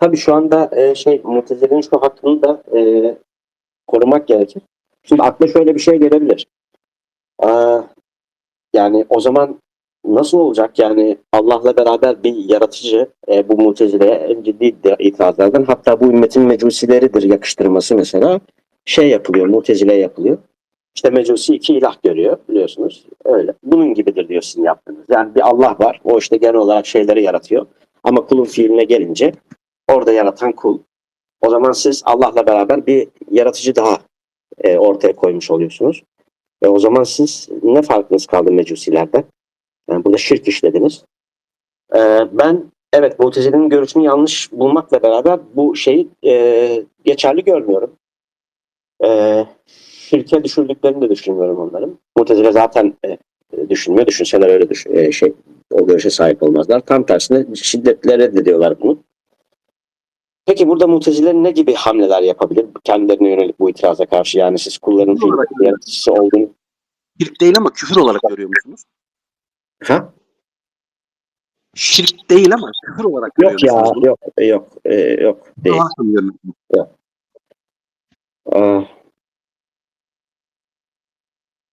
Tabii şu anda e, şey Mutezile'nin şu hakkını da e, korumak gerekir. Şimdi akla şöyle bir şey gelebilir. Aa, yani o zaman nasıl olacak yani Allah'la beraber bir yaratıcı e, bu Mutezile'ye en ciddi itirazlardan hatta bu ümmetin mecusileridir yakıştırması mesela şey yapılıyor Mutezile yapılıyor. İşte mecusi iki ilah görüyor biliyorsunuz. Öyle. Bunun gibidir diyor sizin yaptığınız. Yani bir Allah var. O işte genel olarak şeyleri yaratıyor. Ama kulun fiiline gelince orada yaratan kul. O zaman siz Allah'la beraber bir yaratıcı daha e, ortaya koymuş oluyorsunuz. Ve o zaman siz ne farkınız kaldı mecusilerden? Yani burada şirk işlediniz. E, ben evet Mutezile'nin görüşünü yanlış bulmakla beraber bu şeyi e, geçerli görmüyorum. E, şirke düşürdüklerini de düşünmüyorum onların. Mutezile zaten e, düşünmüyor. Düşünseler öyle düş e, şey o görüşe sahip olmazlar. Tam tersine şiddetle reddediyorlar bunu. Peki burada muteziler ne gibi hamleler yapabilir kendilerine yönelik bu itiraza karşı? Yani siz kulların Küfür olarak fiil yaratıcısı olduğunu... Şirk değil ama küfür olarak görüyor musunuz? Ha? Şirk değil ama küfür olarak görüyor Yok ya, musunuz? bunu? yok, yok, e, yok değil. Allah'a sanıyorum. Aa.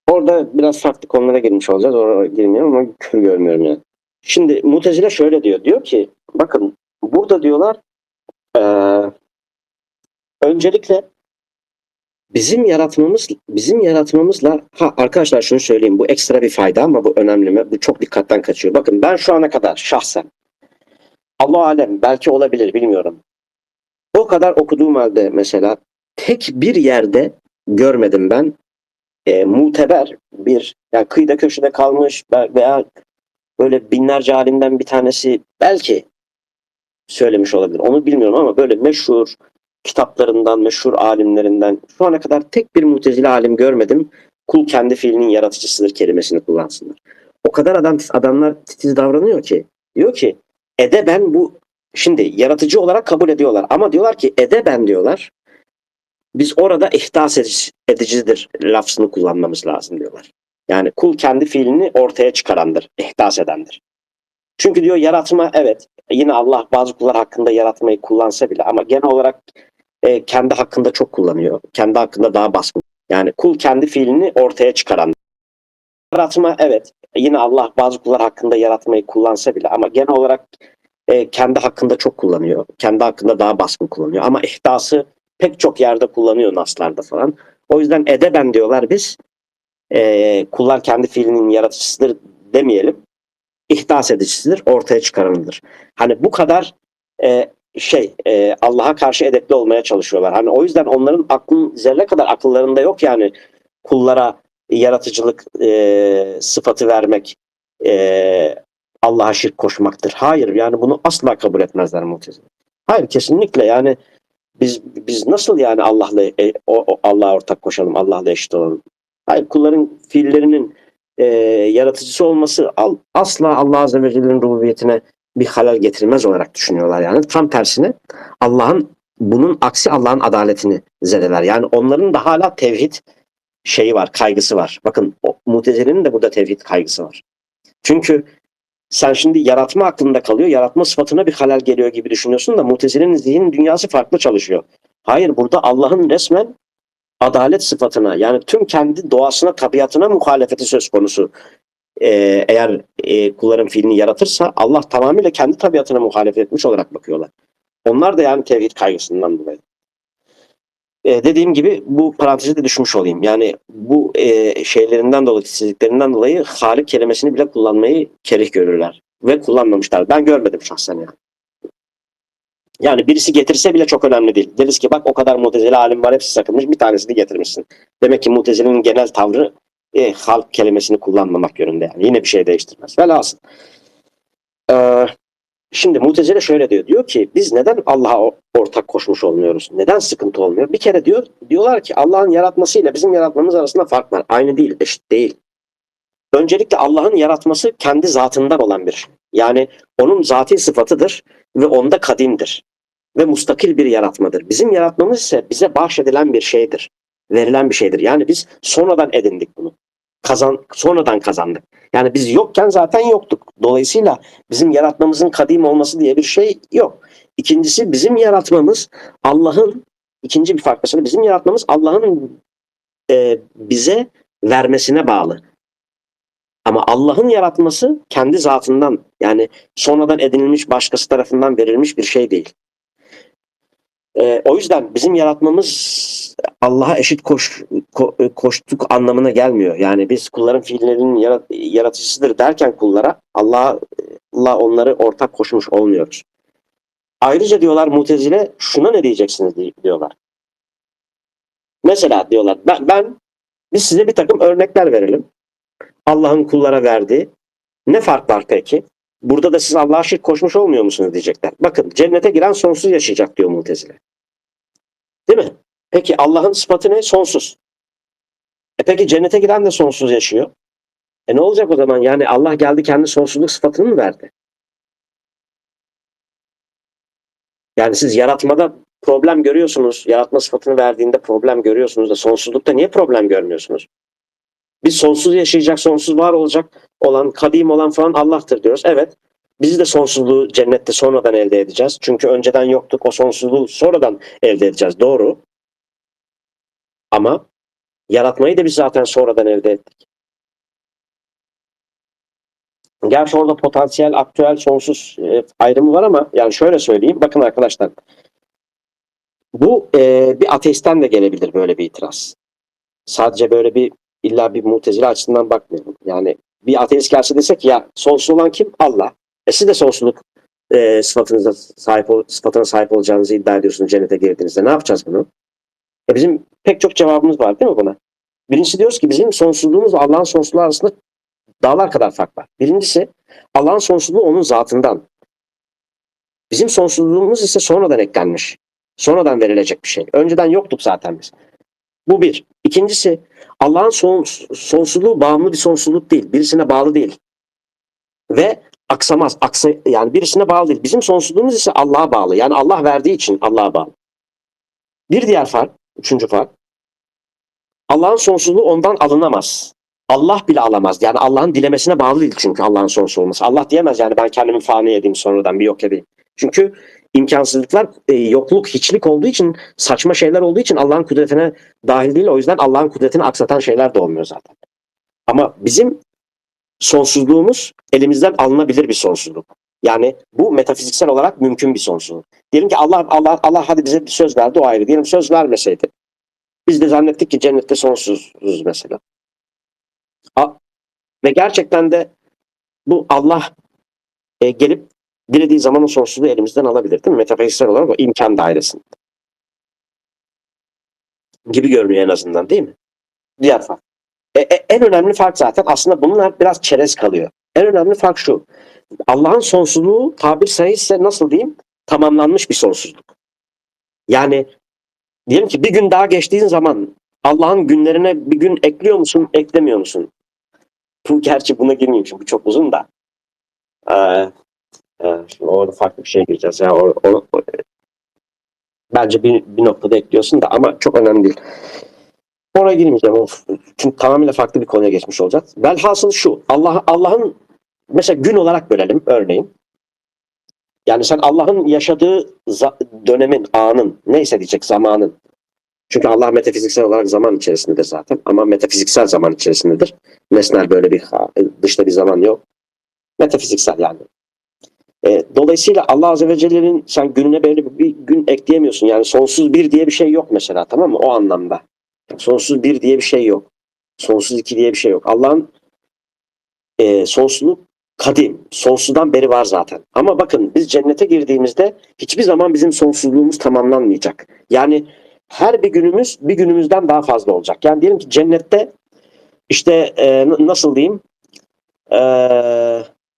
Orada biraz farklı konulara girmiş olacağız. Oraya girmiyorum ama küfür görmüyorum yani. Şimdi Mutezile şöyle diyor. Diyor ki bakın burada diyorlar öncelikle bizim yaratmamız bizim yaratmamızla ha arkadaşlar şunu söyleyeyim bu ekstra bir fayda ama bu önemli mi? Bu çok dikkatten kaçıyor. Bakın ben şu ana kadar şahsen Allah alem belki olabilir bilmiyorum. O kadar okuduğum halde mesela tek bir yerde görmedim ben e, muteber bir yani kıyıda köşede kalmış ve- veya böyle binlerce alimden bir tanesi belki söylemiş olabilir. Onu bilmiyorum ama böyle meşhur kitaplarından, meşhur alimlerinden şu ana kadar tek bir mutezile alim görmedim. Kul kendi fiilinin yaratıcısıdır kelimesini kullansınlar. O kadar adam adamlar titiz davranıyor ki diyor ki ede ben bu şimdi yaratıcı olarak kabul ediyorlar ama diyorlar ki ede ben diyorlar. Biz orada ihdas edici- edicidir lafzını kullanmamız lazım diyorlar. Yani kul kendi fiilini ortaya çıkarandır, ihdas edendir. Çünkü diyor yaratma evet yine Allah bazı kullar hakkında yaratmayı kullansa bile ama genel olarak e, kendi hakkında çok kullanıyor. Kendi hakkında daha baskın. Yani kul kendi fiilini ortaya çıkaran. Yaratma evet yine Allah bazı kullar hakkında yaratmayı kullansa bile ama genel olarak e, kendi hakkında çok kullanıyor. Kendi hakkında daha baskın kullanıyor. Ama ihdası pek çok yerde kullanıyor naslarda falan. O yüzden edeben diyorlar biz e, kullar kendi fiilinin yaratıcısıdır demeyelim. İhdas edicisidir, ortaya çıkaranıdır. Hani bu kadar e, şey e, Allah'a karşı edepli olmaya çalışıyorlar. Hani o yüzden onların aklın zerre kadar akıllarında yok yani kullara yaratıcılık e, sıfatı vermek e, Allah'a şirk koşmaktır. Hayır yani bunu asla kabul etmezler Mu'tezile. Hayır kesinlikle yani biz biz nasıl yani Allah'la e, o, o- Allah'a ortak koşalım, Allah'la eşit olalım? Hayır kulların fiillerinin e, yaratıcısı olması al- asla Allah Azze ve Celle'nin rububiyetine bir halal getirmez olarak düşünüyorlar yani. Tam tersine Allah'ın bunun aksi Allah'ın adaletini zedeler. Yani onların da hala tevhid şeyi var, kaygısı var. Bakın o, Mutezile'nin de burada tevhid kaygısı var. Çünkü sen şimdi yaratma aklında kalıyor. Yaratma sıfatına bir halal geliyor gibi düşünüyorsun da Mutezile'nin zihin dünyası farklı çalışıyor. Hayır burada Allah'ın resmen adalet sıfatına yani tüm kendi doğasına, tabiatına muhalefeti söz konusu. Ee, eğer e, kulların fiilini yaratırsa Allah tamamıyla kendi tabiatına muhalefet etmiş olarak bakıyorlar. Onlar da yani tevhid kaygısından dolayı. Ee, dediğim gibi bu parantezi de düşmüş olayım. Yani bu e, şeylerinden dolayı, titizliklerinden dolayı Halik kelimesini bile kullanmayı kerih görürler. Ve kullanmamışlar. Ben görmedim şahsen yani. Yani birisi getirse bile çok önemli değil. Deriz ki bak o kadar mutezile alim var hepsi sakınmış bir tanesini getirmişsin. Demek ki mutezilenin genel tavrı e, halk kelimesini kullanmamak yönünde yani. Yine bir şey değiştirmez. Velhasıl. Ee, şimdi mutezile şöyle diyor. Diyor ki biz neden Allah'a ortak koşmuş olmuyoruz? Neden sıkıntı olmuyor? Bir kere diyor diyorlar ki Allah'ın yaratmasıyla bizim yaratmamız arasında fark var. Aynı değil, eşit değil. Öncelikle Allah'ın yaratması kendi zatından olan bir şey. Yani onun zati sıfatıdır ve onda kadimdir ve mustakil bir yaratmadır. Bizim yaratmamız ise bize bahşedilen bir şeydir. Verilen bir şeydir. Yani biz sonradan edindik bunu. kazan sonradan kazandık. Yani biz yokken zaten yoktuk. Dolayısıyla bizim yaratmamızın kadim olması diye bir şey yok. İkincisi bizim yaratmamız Allah'ın ikinci bir fark bizim yaratmamız Allah'ın e, bize vermesine bağlı. Ama Allah'ın yaratması kendi zatından yani sonradan edinilmiş başkası tarafından verilmiş bir şey değil. E, o yüzden bizim yaratmamız Allah'a eşit koş, ko- koştuk anlamına gelmiyor. Yani biz kulların fiillerinin yarat- yaratıcısıdır derken kullara Allah Allah onları ortak koşmuş olmuyoruz. Ayrıca diyorlar mutezile şuna ne diyeceksiniz di- diyorlar. Mesela diyorlar ben, ben biz size bir takım örnekler verelim. Allah'ın kullara verdiği. Ne fark var peki? Burada da siz Allah'a şirk koşmuş olmuyor musunuz diyecekler. Bakın cennete giren sonsuz yaşayacak diyor mutezile. Değil mi? Peki Allah'ın sıfatı ne? Sonsuz. E peki cennete giren de sonsuz yaşıyor. E ne olacak o zaman? Yani Allah geldi kendi sonsuzluk sıfatını mı verdi? Yani siz yaratmada problem görüyorsunuz. Yaratma sıfatını verdiğinde problem görüyorsunuz da sonsuzlukta niye problem görmüyorsunuz? Biz sonsuz yaşayacak, sonsuz var olacak olan, kadim olan falan Allah'tır diyoruz. Evet. Biz de sonsuzluğu cennette sonradan elde edeceğiz. Çünkü önceden yoktuk. O sonsuzluğu sonradan elde edeceğiz. Doğru. Ama yaratmayı da biz zaten sonradan elde ettik. Gerçi orada potansiyel, aktüel, sonsuz e, ayrımı var ama yani şöyle söyleyeyim. Bakın arkadaşlar. Bu e, bir ateistten de gelebilir böyle bir itiraz. Sadece böyle bir illa bir mutezile açısından bakmıyorum. Yani bir ateist gelse desek ya sonsuz olan kim? Allah. E siz de sonsuzluk e, sıfatınıza sahip sıfatına sahip olacağınızı iddia ediyorsunuz cennete girdiğinizde. Ne yapacağız bunu? E bizim pek çok cevabımız var değil mi buna? Birincisi diyoruz ki bizim sonsuzluğumuzla Allah'ın sonsuzluğu arasında dağlar kadar fark var. Birincisi Allah'ın sonsuzluğu onun zatından. Bizim sonsuzluğumuz ise sonradan eklenmiş. Sonradan verilecek bir şey. Önceden yoktuk zaten biz. Bu bir. İkincisi Allah'ın son, sonsuzluğu bağımlı bir sonsuzluk değil. Birisine bağlı değil. Ve aksamaz. Aksa, yani birisine bağlı değil. Bizim sonsuzluğumuz ise Allah'a bağlı. Yani Allah verdiği için Allah'a bağlı. Bir diğer fark, üçüncü fark. Allah'ın sonsuzluğu ondan alınamaz. Allah bile alamaz. Yani Allah'ın dilemesine bağlı değil çünkü Allah'ın sonsuz olması. Allah diyemez yani ben kendimi fani edeyim sonradan bir yok edeyim. Çünkü imkansızlıklar e, yokluk, hiçlik olduğu için saçma şeyler olduğu için Allah'ın kudretine dahil değil. O yüzden Allah'ın kudretini aksatan şeyler de olmuyor zaten. Ama bizim sonsuzluğumuz elimizden alınabilir bir sonsuzluk. Yani bu metafiziksel olarak mümkün bir sonsuzluk. Diyelim ki Allah Allah Allah hadi bize bir söz verdi o ayrı. Diyelim söz vermeseydi. Biz de zannettik ki cennette sonsuzuz mesela. Ve gerçekten de bu Allah e, gelip dilediği zaman o sonsuzluğu elimizden alabilir değil mi? Metafiziksel olarak o imkan dairesinde. Gibi görünüyor en azından değil mi? Diğer fark. E, e, en önemli fark zaten aslında bunlar biraz çerez kalıyor. En önemli fark şu. Allah'ın sonsuzluğu tabir sayısı nasıl diyeyim? Tamamlanmış bir sonsuzluk. Yani diyelim ki bir gün daha geçtiğin zaman Allah'ın günlerine bir gün ekliyor musun, eklemiyor musun? Bu gerçi buna girmeyeyim çünkü çok uzun da. Ee, e, şimdi orada farklı bir şeye gireceğiz. Ya, o, o- bence bir, bir noktada ekliyorsun da ama çok önemli değil. Oraya girmeyeceğim. Of. Çünkü tamamıyla farklı bir konuya geçmiş olacağız. Velhasıl şu. Allah Allah'ın mesela gün olarak bölelim örneğin. Yani sen Allah'ın yaşadığı dönemin, anın, neyse diyecek zamanın. Çünkü Allah metafiziksel olarak zaman içerisindedir zaten. Ama metafiziksel zaman içerisindedir. Nesnel böyle bir dışta bir zaman yok. Metafiziksel yani. E, dolayısıyla Allah Azze ve Celle'nin sen gününe böyle bir, gün ekleyemiyorsun. Yani sonsuz bir diye bir şey yok mesela tamam mı? O anlamda. Sonsuz bir diye bir şey yok. Sonsuz iki diye bir şey yok. Allah'ın e, sonsuzluk kadim. Sonsuzdan beri var zaten. Ama bakın biz cennete girdiğimizde hiçbir zaman bizim sonsuzluğumuz tamamlanmayacak. Yani her bir günümüz bir günümüzden daha fazla olacak. Yani diyelim ki cennette işte e, nasıl diyeyim e,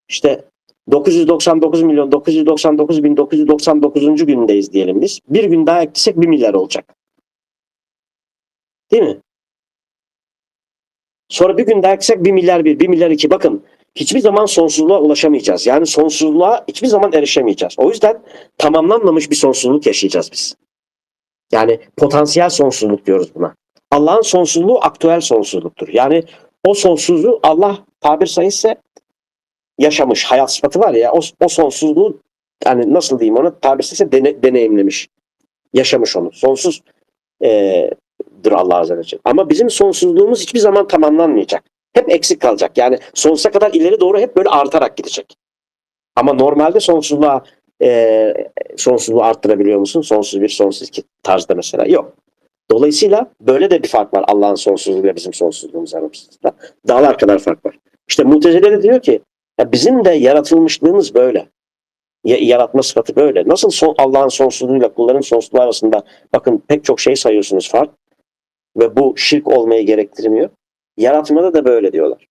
işte 999 milyon 999 bin 999. gündeyiz diyelim biz. Bir gün daha eklesek 1 milyar olacak. Değil mi? Sonra bir gün daha eklesek 1 milyar 1, 1 milyar 2. Bakın hiçbir zaman sonsuzluğa ulaşamayacağız. Yani sonsuzluğa hiçbir zaman erişemeyeceğiz. O yüzden tamamlanmamış bir sonsuzluk yaşayacağız biz. Yani potansiyel sonsuzluk diyoruz buna. Allah'ın sonsuzluğu aktüel sonsuzluktur. Yani o sonsuzluğu Allah tabir sayısı yaşamış. Hayat sıfatı var ya o, o sonsuzluğu yani nasıl diyeyim onu tabir sayısı dene- deneyimlemiş. Yaşamış onu. Sonsuz eee dır Allah Azze ve Celle. Ama bizim sonsuzluğumuz hiçbir zaman tamamlanmayacak. Hep eksik kalacak. Yani sonsuza kadar ileri doğru hep böyle artarak gidecek. Ama normalde sonsuzluğa e, sonsuzluğu arttırabiliyor musun? Sonsuz bir, sonsuz iki tarzda mesela. Yok. Dolayısıyla böyle de bir fark var Allah'ın sonsuzluğuyla bizim sonsuzluğumuz arasında. Dağlar kadar fark var. İşte Mu'tezile de diyor ki ya bizim de yaratılmışlığımız böyle. Ya- yaratma sıfatı böyle. Nasıl son, Allah'ın sonsuzluğuyla kulların sonsuzluğu arasında bakın pek çok şey sayıyorsunuz fark ve bu şirk olmayı gerektirmiyor. Yaratmada da böyle diyorlar.